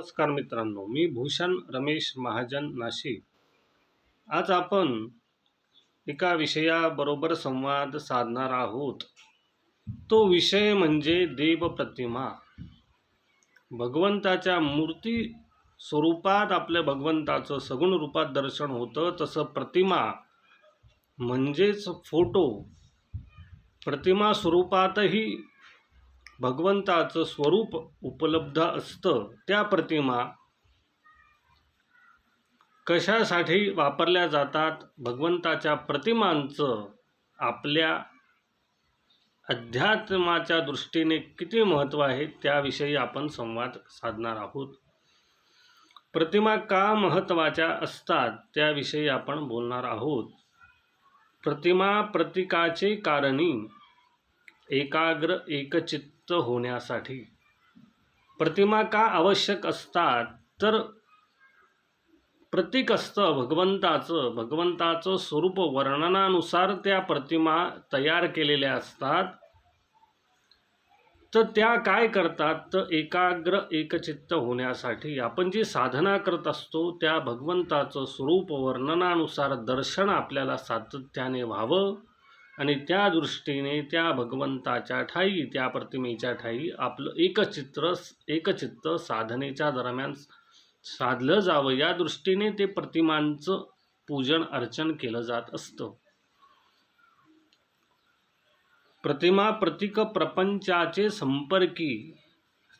नमस्कार मित्रांनो मी भूषण रमेश महाजन नाशिक. आज आपण एका विषयाबरोबर संवाद साधणार आहोत. तो विषय म्हणजे देवप्रतिमा. भगवंताच्या मूर्ती स्वरूपात आपल्या भगवंताचं सगुण रूपात दर्शन होतं तसं प्रतिमा म्हणजेच फोटो. प्रतिमा स्वरूपातही भगवंताचं स्वरूप उपलब्ध असतं त्या प्रतिमा कशासाठी वापरल्या जातात? भगवंताच्या प्रतिमांचं आपल्या अध्यात्माच्या दृष्टीने किती महत्त्व आहे? त्याविषयी आपण संवाद साधणार आहोत. प्रतिमा का महत्त्वाच्या असतात? त्याविषयी आपण बोलणार आहोत. प्रतिमा प्रतिकाचे कारणी एकाग्र एकचित्त होण्यासाठी. प्रतिमा का आवश्यक असतात? तर प्रतीक असतं भगवंताचं भगवंताचं स्वरूप वर्णनानुसार त्या प्रतिमा तयार केलेल्या असतात. तर त्या काय करतात? तर एकाग्र एकचित्त होण्यासाठी आपण जी साधना करत असतो त्या भगवंताचं स्वरूप वर्णनानुसार दर्शन आपल्याला सातत्याने व्हावं. आणि त्या दृष्टीने त्या भगवंताच्या ठाई त्या प्रतिमेच्या ठाई आपलं एकचित्र एकचित्त साधनेच्या दरम्यान साधलं जावं. या दृष्टीने ते प्रतिमांचं पूजन अर्चन केलं जात असतं. प्रतिमा प्रतीक प्रपंचाचे संपर्की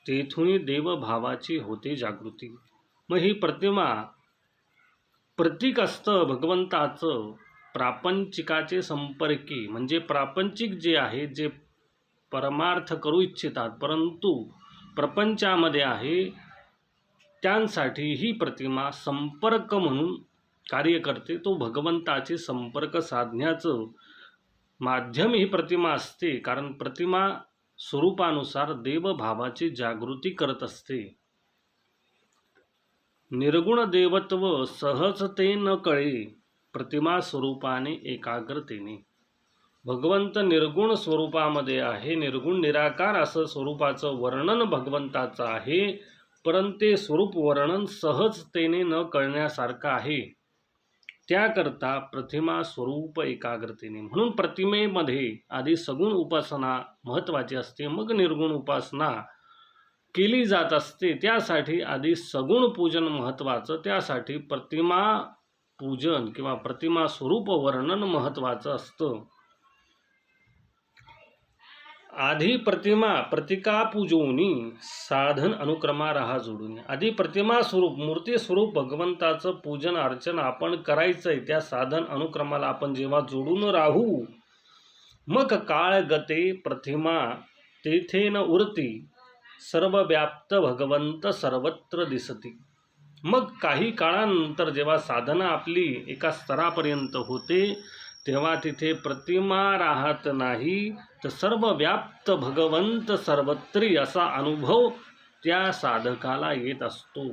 तेथून देवभावाची होते जागृती. मग ही प्रतिमा प्रतीक असतं भगवंताचं प्रापंचिकाचे संपर्की म्हणजे प्रापंचिक जे आहे जे परमार्थ करू इच्छितात परंतु प्रपंचामध्ये आहे त्यांसाठी ही प्रतिमा संपर्क म्हणून कार्य करते. तो भगवंताचे संपर्क साधण्याचं माध्यम ही प्रतिमा असते कारण प्रतिमा स्वरूपानुसार देवभावाची जागृती करत असते. निर्गुण देवत्व सहजते न कळे प्रतिमा स्वरूपाने एकाग्रतेने. भगवंत निर्गुण स्वरूपामध्ये आहे निर्गुण निराकार असं स्वरूपाचं वर्णन भगवंताचं आहे परंतु ते स्वरूप वर्णन सहजतेने न कळण्यासारखं आहे. त्याकरता प्रतिमा स्वरूप एकाग्रतेने. म्हणून प्रतिमेमध्ये आधी सगुण उपासना महत्त्वाची असते मग निर्गुण उपासना केली जात असते. त्यासाठी आधी सगुण पूजन महत्त्वाचं त्यासाठी प्रतिमा पूजन किंवा प्रतिमा स्वरूप वर्णन महत्त्वाचं असतं. आधी प्रतिमा प्रतिका पूजवणी साधन अनुक्रमा राहा जोडून. आधी प्रतिमा स्वरूप मूर्ती स्वरूप भगवंताचं पूजन अर्चन आपण करायचंय. त्या साधन अनुक्रमाला आपण जेव्हा जोडून राहू मग काळ गते प्रतिमा तेथे न उरती. सर्वव्याप्त भगवंत सर्वत्र दिसती. मग काही काळानंतर जेव्हा साधना आपली एका स्तरापर्यंत होते तेव्हा तिथे प्रतिमा राहत नाही तर सर्व व्याप्त भगवंत सर्वत्री असा अनुभव त्या साधकाला येत असतो.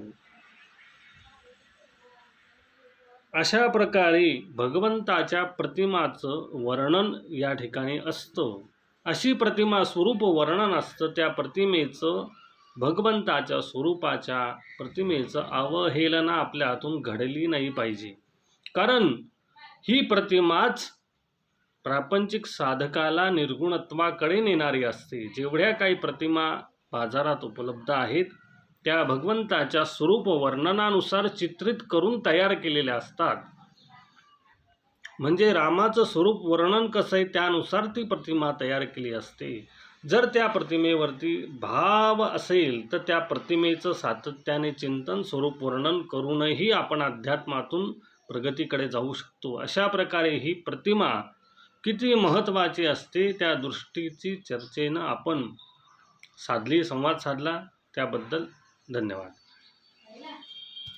अशा प्रकारे भगवंताच्या प्रतिमाचं वर्णन या ठिकाणी असतं. अशी प्रतिमा स्वरूप वर्णन असतं त्या प्रतिमेचं भगवंताच्या स्वरूपाच्या प्रतिमेचं अवहेलना आपल्या हातून घडली नाही पाहिजे. कारण ही प्रतिमाच प्रापंचिक साधकाला निर्गुणत्वाकडे नेणारी असते. जेवढ्या काही प्रतिमा बाजारात उपलब्ध आहेत त्या भगवंताच्या स्वरूप वर्णनानुसार चित्रित करून तयार केलेल्या असतात. म्हणजे रामाचं स्वरूप वर्णन कसं आहे त्यानुसार ती प्रतिमा तयार केली असते. जर त्या प्रतिमेवरती भाव असेल तर त्या प्रतिमेचं सातत्याने चिंतन स्वरूप वर्णन करूनही आपण अध्यात्मातून प्रगतीकडे जाऊ शकतो. अशा प्रकारे ही प्रतिमा किती महत्त्वाची असते त्या दृष्टीची चर्चेनं आपण साधली संवाद साधला. त्याबद्दल धन्यवाद.